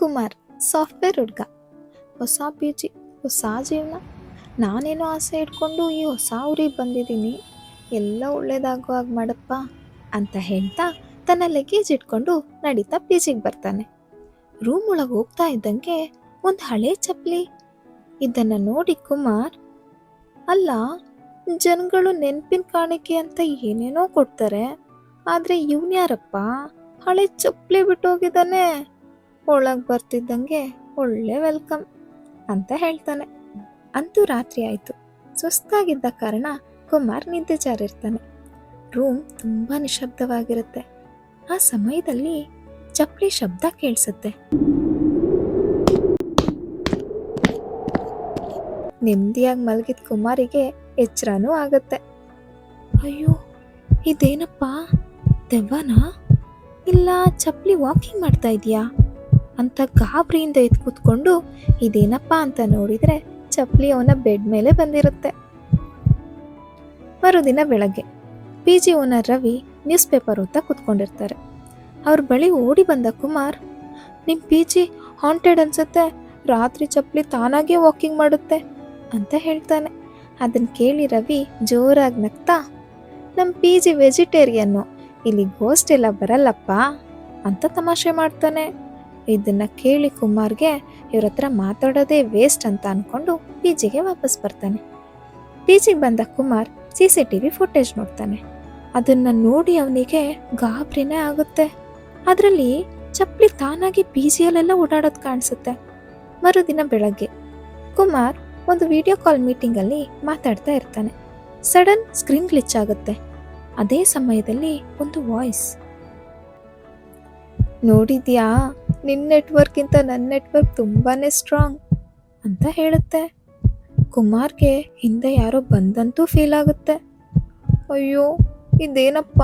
Kumar software ಹುಡುಗ. ಹೊಸ P G ಹೊಸ ಜೀವನ. ನಾನೇನೋ ಆಸೆ ಇಟ್ಕೊಂಡು ಈ ಹೊಸ ಊರಿಗೆ ಬಂದಿದ್ದೀನಿ. ಎಲ್ಲ ಒಳ್ಳೇದಾಗೋ ಹಾಗೆ ಮಾಡಪ್ಪ ಅಂತ ಹೇಳ್ತಾ ತನ್ನ ಲಗೇಜ್ ಇಟ್ಕೊಂಡು ನಡೀತಾ ಪಿ ಜಿಗೆ ಬರ್ತಾನೆ. ರೂಮ್ ಒಳಗೆ ಹೋಗ್ತಾ ಇದ್ದಂಗೆ ಒಂದು ಹಳೆ ಚಪ್ಪಲಿ. ಇದನ್ನು ನೋಡಿ ಕುಮಾರ್, ಅಲ್ಲ, ಜನಗಳು ನೆನಪಿನ ಕಾಣಿಕೆ ಅಂತ ಏನೇನೋ ಕೊಡ್ತಾರೆ, ಆದರೆ ಇವನ್ಯಾರಪ್ಪ ಹಳೆ ಚಪ್ಪಲಿ ಬಿಟ್ಟೋಗಿದ್ದಾನೆ. ಒಳಗೆ ಬರ್ತಿದ್ದಂಗೆ ಒಳ್ಳೆ ವೆಲ್ಕಮ್ ಅಂತ ಹೇಳ್ತಾನೆ. ಅಂತೂ ರಾತ್ರಿ ಆಯಿತು. ಸುಸ್ತಾಗಿದ್ದ ಕಾರಣ ಕುಮಾರ್ ನಿದ್ದೆ ಜಾರಿರ್ತಾನೆ. ರೂಮ್ ತುಂಬ ನಿಶಬ್ದವಾಗಿರುತ್ತೆ ಆ ಸಮಯದಲ್ಲಿ ಚಪ್ಪಲಿ ಶಬ್ದ ಕೇಳಿಸುತ್ತೆ. ನೆಮ್ಮದಿಯಾಗಿ ಮಲಗಿದ ಕುಮಾರಿಗೆ ಎಚ್ಚರನೂ ಆಗುತ್ತೆ. ಅಯ್ಯೋ, ಇದೇನಪ್ಪ? ದೆವ್ವನಾ? ಇಲ್ಲ, ಚಪ್ಪಲಿ ವಾಕಿಂಗ್ ಮಾಡ್ತಾ ಇದೆಯಾ? ಅಂತ ಗಾಬರಿಯಿಂದ ಎದ್ದು ಕೂತ್ಕೊಂಡು ಇದೇನಪ್ಪ ಅಂತ ನೋಡಿದರೆ ಚಪ್ಪಲಿ ಅವನ ಬೆಡ್ ಮೇಲೆ ಬಂದಿರುತ್ತೆ. ಮರುದಿನ ಬೆಳಗ್ಗೆ P G owner Ravi newspaper ಓದ್ತಾ ಕೂತ್ಕೊಂಡಿರ್ತಾರೆ. ಅವ್ರ ಬಳಿ ಓಡಿ ಬಂದ ಕುಮಾರ್ ನಿಮ್ಮ ಪಿ ಜಿ ಹಾಂಟೆಡ್ ಅನ್ಸುತ್ತೆ, ರಾತ್ರಿ ಚಪ್ಪಲಿ ತಾನಾಗೇ ವಾಕಿಂಗ್ ಮಾಡುತ್ತೆ, ಅಂತ ಹೇಳ್ತಾನೆ. ಅದನ್ನು ಕೇಳಿ ರವಿ ಜೋರಾಗಿ ನಗ್ತಾ ನಮ್ಮ ಪಿ ಜಿ ವೆಜಿಟೇರಿಯನ್ನು ಇಲ್ಲಿ ಗೋಸ್ಟ್ ಎಲ್ಲ ಬರಲ್ಲಪ್ಪ, ಅಂತ ತಮಾಷೆ ಮಾಡ್ತಾನೆ. ಇದನ್ನ ಕೇಳಿ ಕುಮಾರ್ಗೆ ಇವ್ರ ಹತ್ರ ಮಾತಾಡೋದೇ ವೇಸ್ಟ್ ಅಂತ ಅನ್ಕೊಂಡು ಪಿ ಜಿಗೆ ವಾಪಸ್ ಬರ್ತಾನೆ. ಪಿ ಜಿಗೆ ಬಂದ Kumar C C T V footage ನೋಡ್ತಾನೆ. ಅದನ್ನ ನೋಡಿ ಅವನಿಗೆ ಗಾಬರಿನೇ ಆಗುತ್ತೆ. ಅದರಲ್ಲಿ ಚಪ್ಪಲಿ ತಾನಾಗಿ ಪಿ ಜಿಯಲ್ಲೆಲ್ಲ ಓಡಾಡೋದು ಕಾಣಿಸುತ್ತೆ. ಮರುದಿನ ಬೆಳಗ್ಗೆ ಕುಮಾರ್ ಒಂದು ವಿಡಿಯೋ ಕಾಲ್ ಮೀಟಿಂಗಲ್ಲಿ ಮಾತಾಡ್ತಾ ಇರ್ತಾನೆ. ಸಡನ್ ಸ್ಕ್ರೀನ್ ಗ್ಲಿಚ್ ಆಗುತ್ತೆ. ಅದೇ ಸಮಯದಲ್ಲಿ ಒಂದು ವಾಯ್ಸ್ ನೋಡಿದ್ಯಾ? ನಿನ್ನ ನೆಟ್ವರ್ಕ್ಗಿಂತ ನನ್ನ ನೆಟ್ವರ್ಕ್ ತುಂಬಾನೇ ಸ್ಟ್ರಾಂಗ್ ಅಂತ ಹೇಳುತ್ತೆ. ಕುಮಾರ್ಗೆ ಹಿಂದೆ ಯಾರೋ ಬಂದಂತೂ ಫೀಲ್ ಆಗುತ್ತೆ. ಅಯ್ಯೋ, ಇದೇನಪ್ಪ?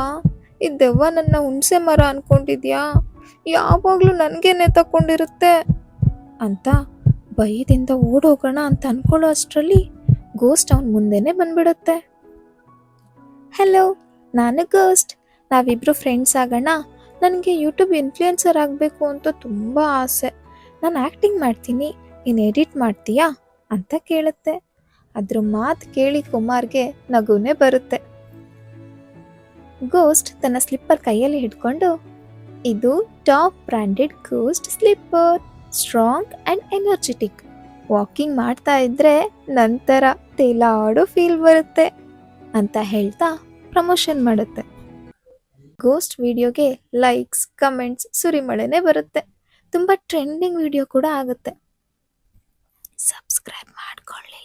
ಈ ದೆವ್ವ ನನ್ನ ಹುಣಸೆ ಮರ ಅನ್ಕೊಂಡಿದ್ಯಾ? ಯಾವಾಗಲೂ ನನಗೇನೆ ತಕೊಂಡಿರುತ್ತೆ ಅಂತ ಭಯದಿಂದ ಓಡೋಗೋಣ ಅಂತ ಅನ್ಕೊಳ್ಳೋ ಅಷ್ಟರಲ್ಲಿ ಗೋಸ್ಟ್ ಅವನ ಮುಂದೆನೆ ಬಂದ್ಬಿಡುತ್ತೆ. ಹಲೋ ನಾನು ಗೋಸ್ಟ್ ನಾವಿಬ್ರು ಫ್ರೆಂಡ್ಸ್ ಆಗೋಣ. ನನಗೆ ಯೂಟ್ಯೂಬ್ ಇನ್ಫ್ಲೂಯೆನ್ಸರ್ ಆಗಬೇಕು ಅಂತ ತುಂಬ ಆಸೆ. ನಾನು ಆ್ಯಕ್ಟಿಂಗ್ ಮಾಡ್ತೀನಿ, ನೀನು ಎಡಿಟ್ ಮಾಡ್ತೀಯಾ? ಅಂತ ಕೇಳುತ್ತೆ. ಅದ್ರ ಮಾತು ಕೇಳಿ ಕುಮಾರ್ಗೆ ನಗುನೇ ಬರುತ್ತೆ. ಗೋಸ್ಟ್ ತನ್ನ ಸ್ಲಿಪ್ಪರ್ ಕೈಯಲ್ಲಿ ಹಿಡ್ಕೊಂಡು, ಇದು top branded ghost slipper strong and energetic walking ಮಾಡ್ತಾ ಇದ್ರೆ ನಂತರ ತೇಲಾಡೋ ಫೀಲ್ ಬರುತ್ತೆ. ಅಂತ ಹೇಳ್ತಾ ಪ್ರಮೋಷನ್ ಮಾಡುತ್ತೆ. ಗೋಸ್ಟ್ ವಿಡಿಯೋಗೆ ಲೈಕ್ಸ್ ಕಮೆಂಟ್ಸ್ ಸುರಿಮಳೆನೇ ಬರುತ್ತೆ. ತುಂಬ ಟ್ರೆಂಡಿಂಗ್ ವಿಡಿಯೋ ಕೂಡ ಆಗುತ್ತೆ. ಸಬ್ಸ್ಕ್ರೈಬ್ ಮಾಡ್ಕೊಳ್ಳಿ.